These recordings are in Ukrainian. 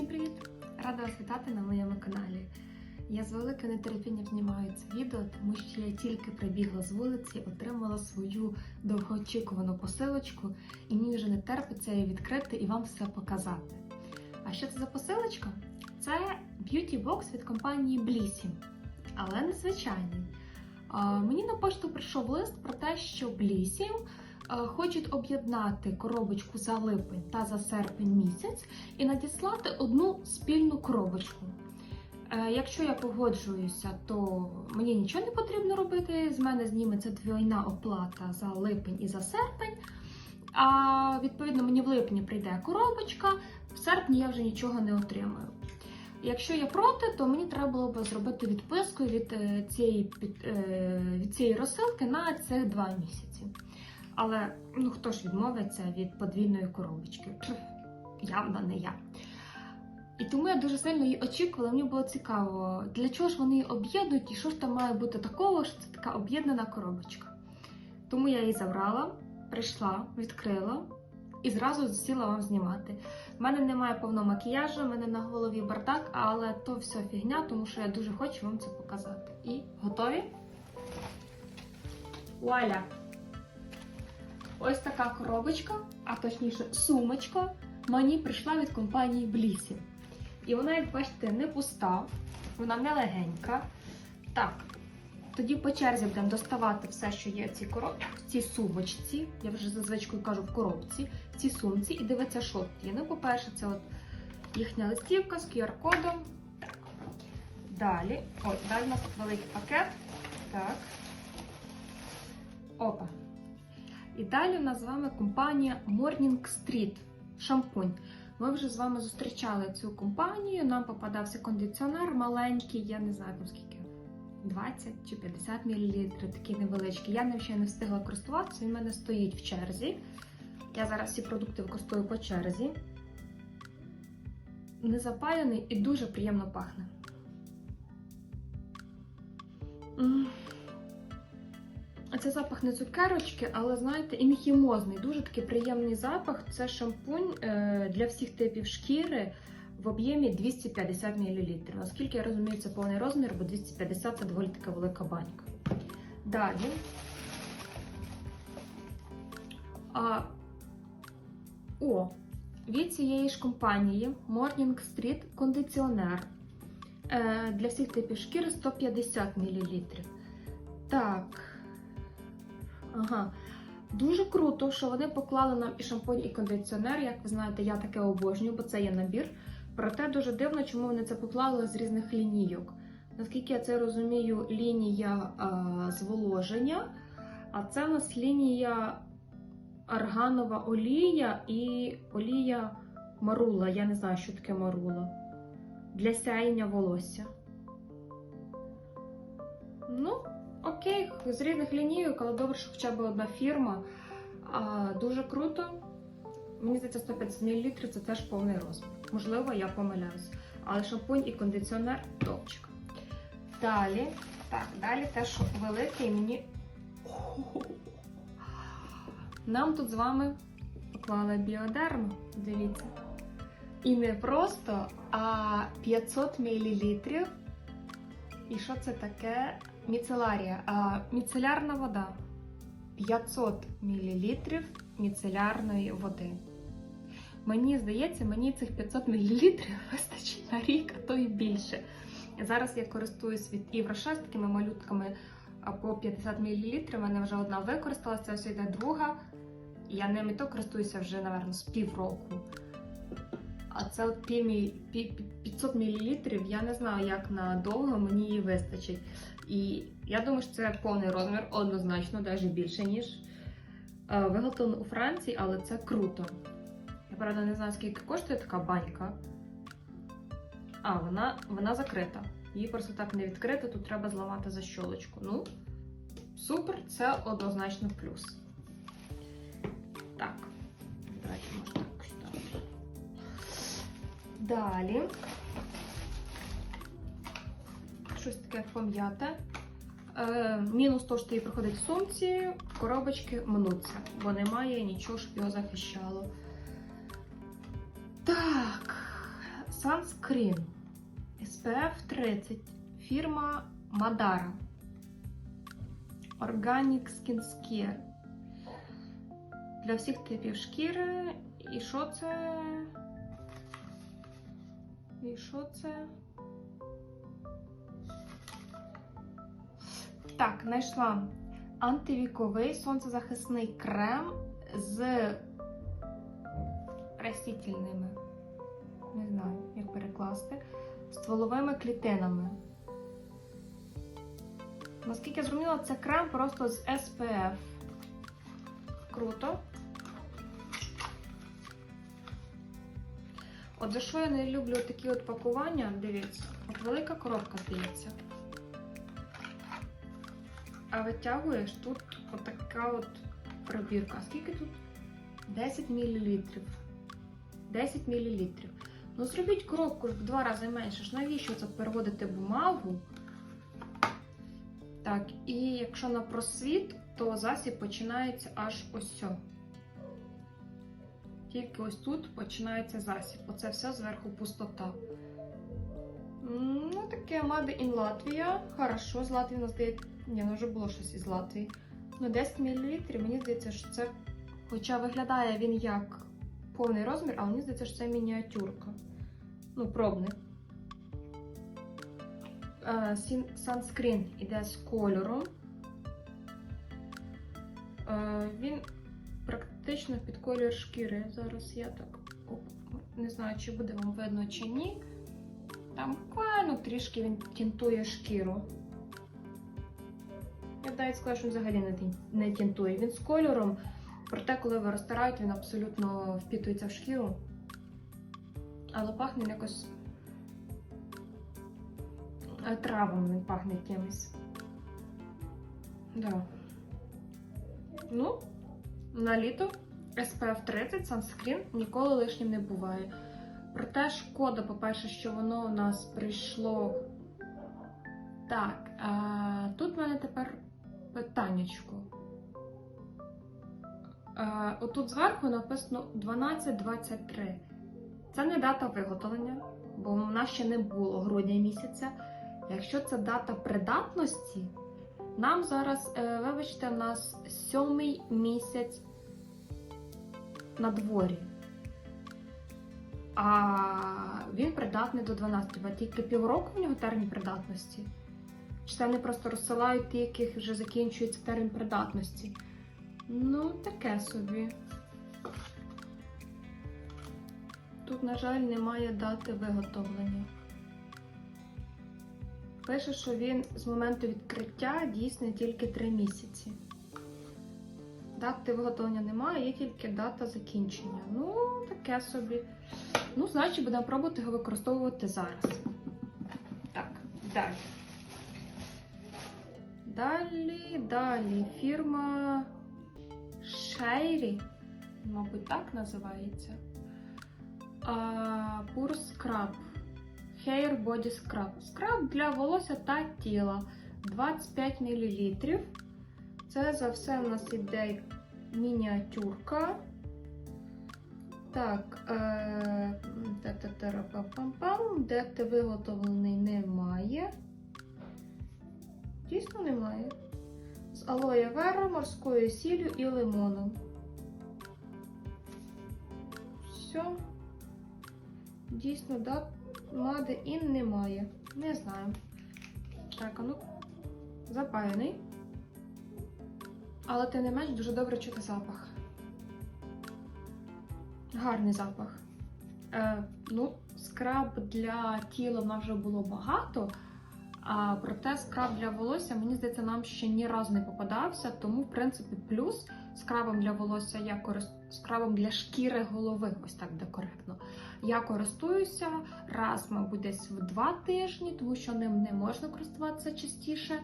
Всім привіт! Рада вас вітати на моєму каналі. Я з великим нетерпінням знімаю це відео, тому що я тільки прибігла з вулиці, отримала свою довгоочікувану посилочку, і мені вже не терпиться її відкрити і вам все показати. А що це за посилочка? Це б'юті бокс від компанії Blissy, але незвичайний. Мені на пошту прийшов лист про те, що е, хочуть об'єднати коробочку за липень та за серпень місяць і надіслати одну спільну коробочку. Е, Якщо я погоджуюся, то мені нічого не потрібно робити. З мене зніметься двойна оплата за липень і за серпень. А відповідно мені в липні прийде коробочка, в серпні я вже нічого не отримаю. Якщо я проти, то мені треба було б зробити відписку від е, цієї, е, від цієї розсилки на цих два місяці. Але ну хто ж відмовиться від подвійної коробочки? Явно не я. І тому я дуже сильно її очікувала. Мені було цікаво, для чого ж вони її об'єднують і що ж там має бути такого, що це така об'єднана коробочка. Тому я її забрала, прийшла, відкрила і зразу сіла вам знімати. У мене немає повного макіяжу, в мене на голові бардак, але то все фігня, тому що я дуже хочу вам це показати. І готові? Вуаля! Ось така коробочка, а точніше сумочка, мені прийшла від компанії Blissy. І вона, як бачите, не пуста, вона не легенька. Так, тоді по черзі будемо доставати все, що є в цій, короб... в цій сумочці. Я вже за звичкою кажу в коробці, в цій сумці, і дивиться, що тут є. Ну, по-перше, це от їхня листівка з QR-кодом. Так. Далі. Ой, далі у нас великий пакет. Так. Опа. І далі у нас з вами компанія Morning Street шампунь. Ми вже з вами зустрічали цю компанію. Нам попадався кондиціонер маленький, я не знаю там скільки. 20 чи 50 мл, такий невеличкий. Я ним ще не встигла користуватися, він в мене стоїть в черзі. Я зараз всі продукти використовую по черзі. Не запаяний і дуже приємно пахне. Це запах не цукерочки, але знаєте, і не хімозний. Дуже такий приємний запах. Це шампунь е, для всіх типів шкіри в об'ємі 250 мл. Наскільки я розумію, це повний розмір, бо 250 це доволі така велика банька. Далі. А, О, від цієї ж компанії Morning Street кондиціонер для всіх типів шкіри 150 мл. Так. Ага. Дуже круто, що вони поклали нам і шампунь, і кондиціонер. Як ви знаєте, я таке обожнюю, бо це є набір. Проте дуже дивно, чому вони це поклали з різних лінійок. Наскільки я це розумію, лінія а, зволоження, а це у нас лінія арганова олія і олія марула. Я не знаю, що таке марула. Для сяєння волосся. Ну, окей, з різних лінійок, але добре, що хоча б одна фірма. А, дуже круто. Мені здається, 150 мл це теж повний розмір. Можливо, я помиляюсь. Але шампунь і кондиціонер топчик. Далі, так, далі теж великий мені. Нам тут з вами поклали біодерму, дивіться. І не просто, а 500 мл. І що це таке? Міцеларія. А, міцелярна вода. 500 мл міцелярної води. Мені здається, мені цих 500 мл вистачить на рік, а то і більше. Зараз я користуюсь від Євроша з такими малютками по 50 мл. У мене вже одна використалася, ось йде друга. Я ними то користуюся вже, напевно, з півроку. А це от пів пі- пі- 500 мл, я не знаю, як надовго мені її вистачить. І я думаю, що це повний розмір, однозначно, навіть більше, ніж е, виготовлено у Франції, але це круто. Я правда не знаю, скільки коштує така банька. А, вона, вона закрита. Її просто так не відкрити, тут треба зламати защолочку. Ну, супер, це однозначно плюс. Так, давайте може так. Далі. Щось таке пом'яте. Е, мінус то, що її приходить в сумці, коробочки мнуться, бо немає нічого, щоб його захищало. Так, Sunscreen SPF 30. Фірма Madara. Organic Skin Care. Для всіх типів шкіри. І що це? І що це? Так, знайшла антивіковий сонцезахисний крем з растительними. Не знаю, як перекласти. Стволовими клітинами. Наскільки я зрозуміла, це крем просто з SPF. Круто. От за що я не люблю такі от пакування, дивіться, от велика коробка здається. А витягуєш тут отака от пробірка. Скільки тут? 10 мл. 10 мл. Ну, зробіть коробку в два рази менше. ж Навіщо це переводити бумагу? Так, і якщо на просвіт, то засіб починається аж ось. Тільки ось тут починається засіб. Оце все зверху пустота. Ну, таке Made in Latvia. Хорошо, з Латвії у нас. Ні, ну вже було щось із Латвії. Ну, 10 мл, мені здається, що це. Хоча виглядає він як повний розмір, але мені здається, що це мініатюрка. Ну, пробник. Е, Санскрін іде з кольором. Е, Він практично під колір шкіри. Зараз я так не знаю, чи буде вам видно чи ні. Там буквально трішки він тінтує шкіру. Я б навіть сказала, що він взагалі не, тінтує. Він з кольором, проте, коли ви розтираєте, він абсолютно впітується в шкіру. Але пахне якось е, травами він пахне якимось. Да. Ну, на літо SPF 30 Sunscreen ніколи лишнім не буває. Проте шкода, по-перше, що воно у нас прийшло. Так, а, тут в мене тепер питаннячко. Отут зверху написано 12.23. Це не дата виготовлення, бо в нас ще не було грудня місяця. Якщо це дата придатності, нам зараз, е, вибачте, в нас сьомий місяць на дворі. А він придатний до 12, бо тільки півроку в нього термін придатності. Вони просто розсилають ті, яких вже закінчується термін придатності? Ну, таке собі. Тут, на жаль, немає дати виготовлення. Пише, що він з моменту відкриття дійсний тільки 3 місяці. Дати виготовлення немає, є тільки дата закінчення. Ну, таке собі. Ну, значить, будемо пробувати його використовувати зараз. Так, далі. Далі, далі. Фірма Shayri, мабуть, так називається. Pure Scrub. Hair Body Scrub. Скраб для волосся та тіла. 25 мл. Це за все в нас іде мініатюрка. Так, е, та-та-та-ра-пам-пам-пам. Виготовлений немає. Дійсно немає. З алоє вера, морською сіллю і лимоном. Все. Дійсно, да, Мади ін немає. Не знаю. Так, а ну, запаяний. Але тим не менш дуже добре чути запах. Гарний запах. Е, ну, скраб для тіла в нас вже було багато. А проте скраб для волосся, мені здається, нам ще ні разу не попадався. Тому, в принципі, плюс скрабом для волосся я користуюся скрабом для шкіри голови, ось так буде коректно. Я користуюся раз, мабуть, десь в два тижні, тому що ним не можна користуватися частіше.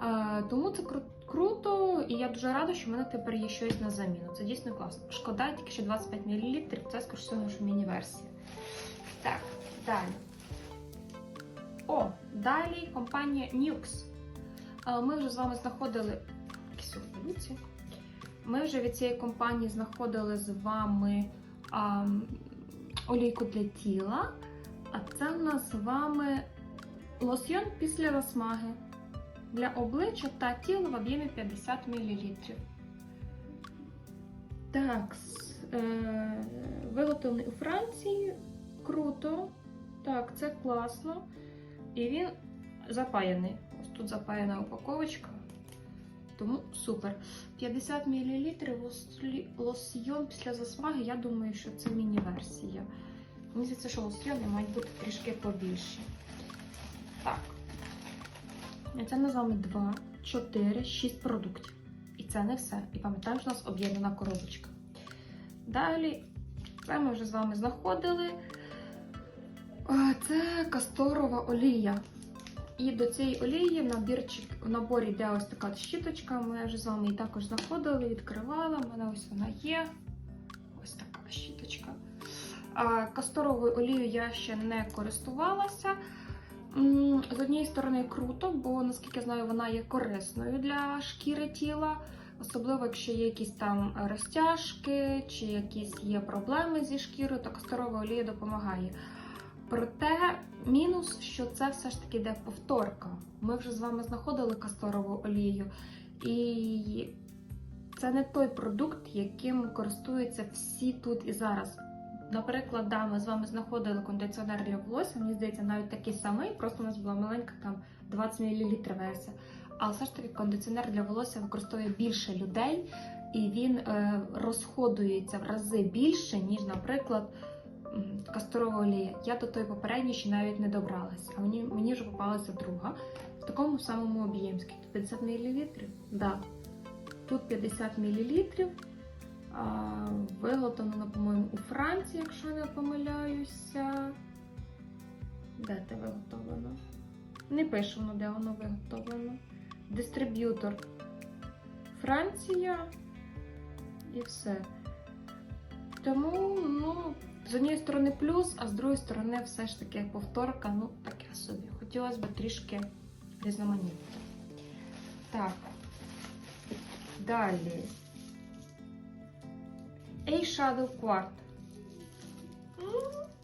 Е, тому це кру- круто, і я дуже рада, що в мене тепер є щось на заміну. Це дійсно класно. Шкода, тільки що 25 мл, це скоріше всього, що міні-версія. Так, далі. О, далі компанія Nux. Ми вже з вами знаходили. Ми вже від цієї компанії знаходили з вами а, олійку для тіла. А це в нас з вами лосьйон після розмаги для обличчя та тіла в об'ємі 50 мл. Так, е, виготовлений у Франції. Круто. Так, це класно. І він запаяний. Ось тут запаяна упаковочка. Тому супер. 50 мл лосьйон після засмаги. Я думаю, що це міні-версія. Мені здається, що лосьйони мають бути трішки побільші. Так. Це ми з вами 2, 4, 6 продуктів. І це не все. І пам'ятаємо, що у нас об'єднана коробочка. Далі, це ми вже з вами знаходили. Це касторова олія. І до цієї олії в, набірчик, в наборі йде ось така щіточка. Ми вже з вами її також знаходили, відкривала. У мене ось вона є. Ось така щіточка. А, Касторовою олією я ще не користувалася. З однієї сторони круто, бо наскільки я знаю, вона є корисною для шкіри тіла. Особливо, якщо є якісь там розтяжки чи якісь є проблеми зі шкірою, то касторова олія допомагає. Проте мінус, що це все ж таки йде повторка. Ми вже з вами знаходили касторову олію, і це не той продукт, яким користуються всі тут і зараз. Наприклад, да, ми з вами знаходили кондиціонер для волосся, мені здається, навіть такий самий, просто у нас була маленька там 20 мл версія. Але все ж таки кондиціонер для волосся використовує більше людей, і він е, розходується в рази більше, ніж, наприклад, касторова олія. Я до тої попередньої ще навіть не добралася, а мені, мені вже попалася друга в такому самому об'ємі. 50 мл? Да. Тут 50 мл. Виготовлено, по-моєму, у Франції, якщо не помиляюся. Де це виготовлено? Не пише воно, де воно виготовлено. Дистриб'ютор Франція і все. Тому, ну, з однієї сторони плюс, а з другої сторони, все ж таки повторка, ну, таке собі. Хотілося б трішки різноманіття. Так. Далі. Eyeshadow Quart.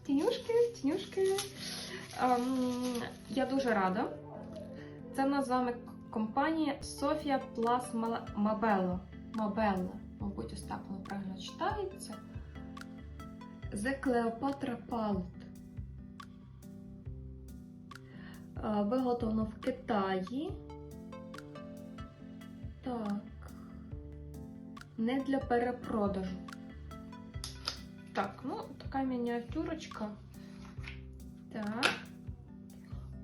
Тінюшки, тінюшки. Ем, я дуже рада. Це в нас з вами компанія Sofia Plus Mabella. Mabella. Мабуть, ось так воно правильно читається. The Cleopatra Palette. Е, Виготовлено в Китаї. Так. Не для перепродажу. Так, ну, така мініатюрочка. Так.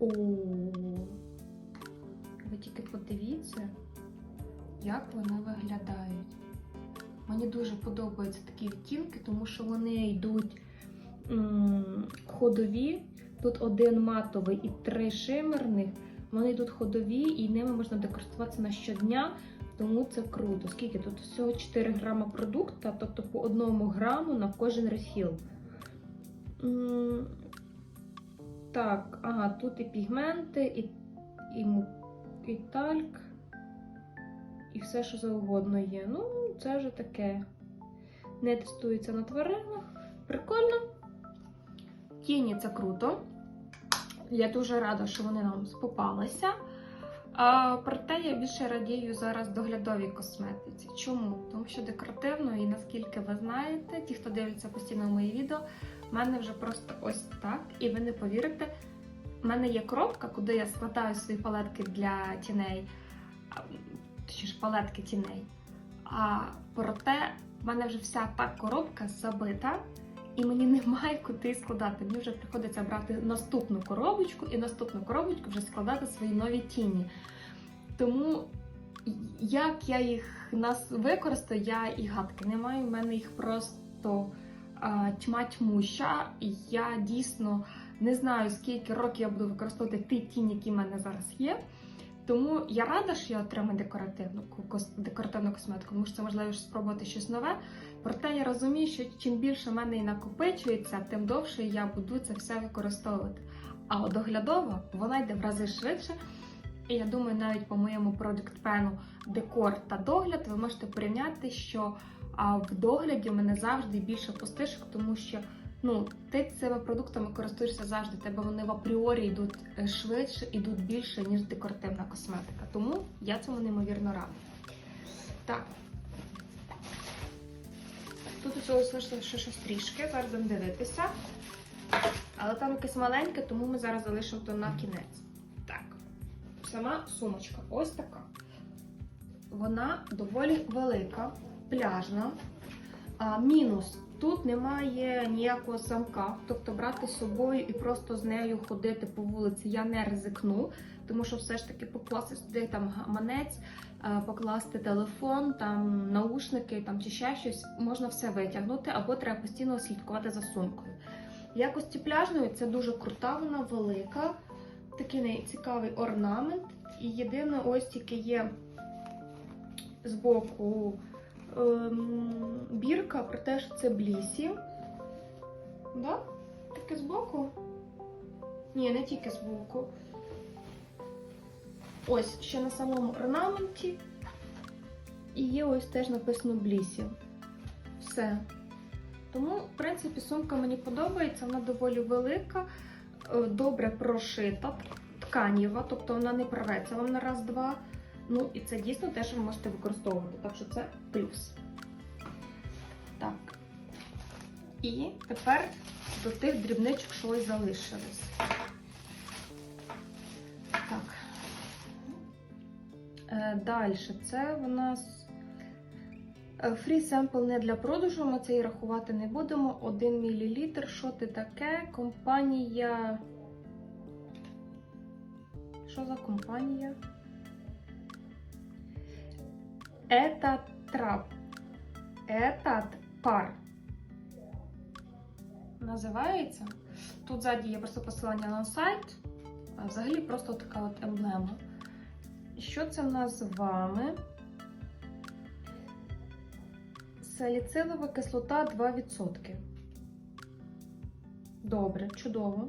О. Ви тільки подивіться, як вони виглядають. Мені дуже подобаються такі відтінки, тому що вони йдуть ходові. Тут один матовий і три шимерних. Вони йдуть ходові, і ними можна декористуватися на щодня, тому це круто. Скільки тут всього 4 грама продукту, тобто по одному граму на кожен рефіл. Так, ага, тут і пігменти, і, і, і тальк, і все, що завгодно є. Ну, це вже таке. Не тестується на тваринах. Прикольно. Тіні це круто. Я дуже рада, що вони нам попалися. А, проте я більше радію зараз доглядовій косметиці. Чому? Тому що декоративно, і наскільки ви знаєте, ті, хто дивиться постійно мої відео, в мене вже просто ось так. І ви не повірите, в мене є коробка, куди я складаю свої палетки для тіней, точніше палетки тіней. А проте в мене вже вся та коробка забита, і мені немає куди складати. Мені вже приходиться брати наступну коробочку і наступну коробочку вже складати свої нові тіні. Тому як я їх нас використаю, я і гадки не маю. У мене їх просто а, тьма тьмуща. Я дійсно не знаю, скільки років я буду використовувати ті тіні, які в мене зараз є. Тому я рада, що я отримаю декоративну декоративну косметику, тому що це можливо спробувати щось нове. Проте я розумію, що чим більше в мене і накопичується, тим довше я буду це все використовувати. А от доглядова вона йде в рази швидше. І я думаю, навіть по моєму продукт пену декор та догляд ви можете порівняти, що в догляді у мене завжди більше пустишок, тому що Ну, ти цими продуктами користуєшся завжди, тебе вони в апріорі йдуть е, швидше, йдуть більше, ніж декоративна косметика. Тому я цьому неймовірно рада. Так. Тут усього лишилося ще щось трішки, зараз будемо дивитися. Але там якесь маленьке, тому ми зараз залишимо то на кінець. Так. Сама сумочка ось така. Вона доволі велика, пляжна. А, мінус. Тут немає ніякого замка, тобто брати з собою і просто з нею ходити по вулиці я не ризикну, тому що все ж таки покласти сюди там гаманець, е, покласти телефон, там наушники там, чи ще щось, можна все витягнути, або треба постійно слідкувати за сумкою. Якості пляжної це дуже крута, вона велика, такий цікавий орнамент. І єдине, ось тільки є збоку бірка про те, що це блісі. Да? Таке збоку? Ні, не тільки збоку. Ось ще на самому орнаменті. І є ось теж написано блісі. Все. Тому, в принципі, сумка мені подобається, вона доволі велика, е, добре прошита, тканіва, тобто вона не порветься вам на раз-два. Ну, і це дійсно те, що ви можете використовувати, так що це плюс. Так. І тепер до тих дрібничок, що ось залишились. Так. Е, Далі, це в нас фрі семпл не для продажу, ми це і рахувати не будемо. 1 мл. Що це таке? Компанія. Що за компанія? Этот трап. Этот пар. Називається. Тут ззаді є просто посилання на сайт. А взагалі просто така от емблема. Що це в нас з вами? Саліцилова кислота 2%. Добре, чудово.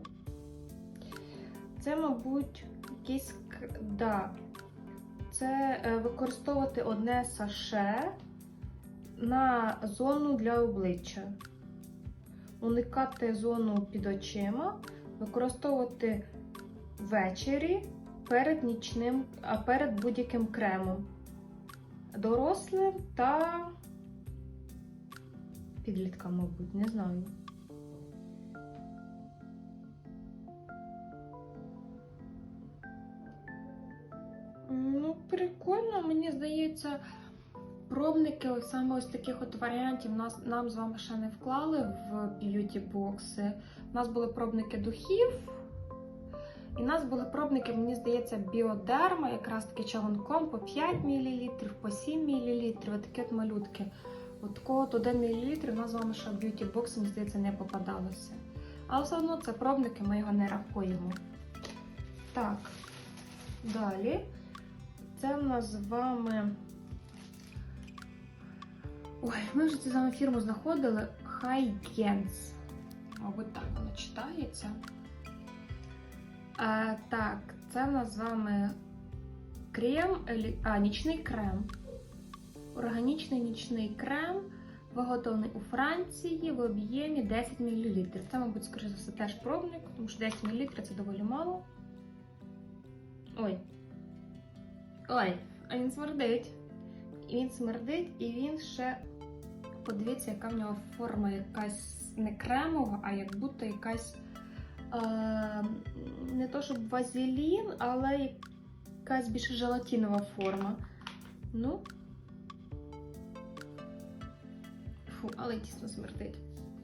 Це, мабуть, якийсь. Да. Це е, використовувати одне саше на зону для обличчя. Уникати зону під очима, використовувати ввечері перед нічним, а перед будь-яким кремом. Дорослим та підліткам, мабуть, не знаю. Ну, прикольно, мені здається, пробники саме ось таких от варіантів нас, нам з вами ще не вклали в б'юті бокси. У нас були пробники духів. І у нас були пробники, мені здається, біодерма, якраз таки чавунком по 5 мл, по 7 мл. Отакі от малютки. От такого от 1 мл у нас з вами ще в б'юті боксі, мені здається, не попадалося. Але все одно це пробники, ми його не рахуємо. Так, далі. Це в нас з вами. Ой, ми вже цю вами фірму знаходили Hygens. Мабуть, так воно читається. А, так, це в нас з вами крем, а, нічний крем. Органічний нічний крем, виготовлений у Франції в об'ємі 10 мл. Це, мабуть, скоріше за все, теж пробник, тому що 10 мл це доволі мало. Ой. Ой, а він смердить. І він смердить, і він ще. Подивіться, яка в нього форма якась не кремова, а як будто якась. Е, не то щоб вазелін, але якась більш желатинова форма. Ну. Фу, але тісно смердить.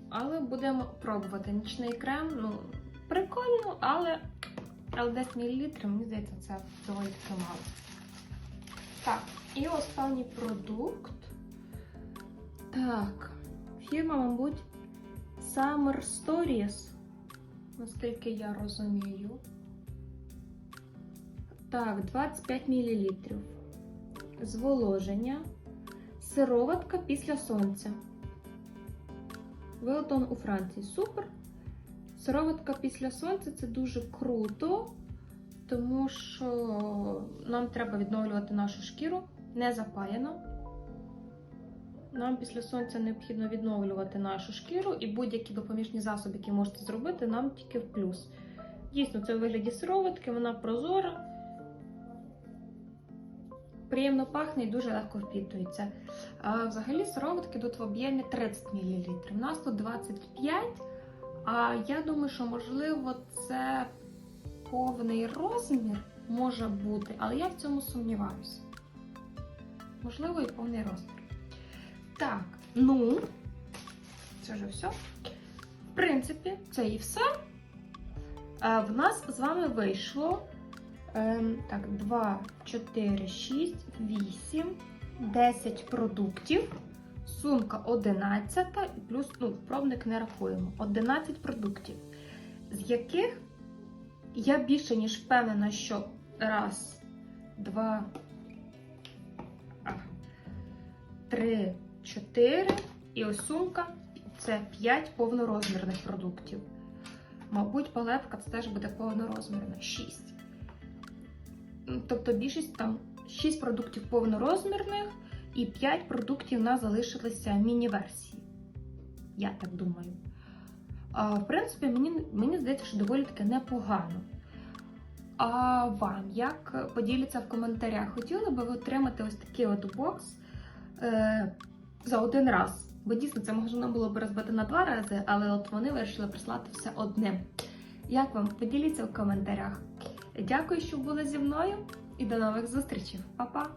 Але будемо пробувати. Нічний крем, ну, прикольно, але, але 10 мл, мені здається, це доволі таки мало. Так, і останній продукт. Так, фірма, мабуть, Summer Stories, наскільки я розумію. Так, 25 мл. Зволоження. Сироватка після сонця. Виготовлено у Франції. Супер. Сироватка після сонця це дуже круто, тому що нам треба відновлювати нашу шкіру не запаяно. Нам після сонця необхідно відновлювати нашу шкіру, і будь-які допоміжні засоби, які можете зробити, нам тільки в плюс. Дійсно, це у вигляді сироватки, вона прозора, приємно пахне і дуже легко впітується. А взагалі сироватки тут в об'ємі 30 мл. У нас тут 25 а я думаю, що можливо це повний розмір може бути, але я в цьому сумніваюся. Можливо, і повний розмір. Так, ну, це вже все. В принципі, це і все. Е, В нас з вами вийшло ем, так, 2, 4, 6, 8, 10 продуктів. Сумка 11 і плюс ну, пробник не рахуємо. 11 продуктів, з яких я більше ніж впевнена, що раз, два, три, чотири. І ось сумка це 5 повнорозмірних продуктів. Мабуть, палетка це теж буде повнорозмірна 6. Тобто більшість там 6 продуктів повнорозмірних і 5 продуктів у нас залишилися міні-версії. Я так думаю. В принципі, мені, мені здається, що доволі таки непогано. А вам як поділіться в коментарях? Хотіли би ви отримати ось такий от бокс е, за один раз? Бо дійсно це можна було б розбити на два рази, але от вони вирішили прислати все одним. Як вам? Поділіться в коментарях. Дякую, що були зі мною, і до нових зустрічей. Па-па!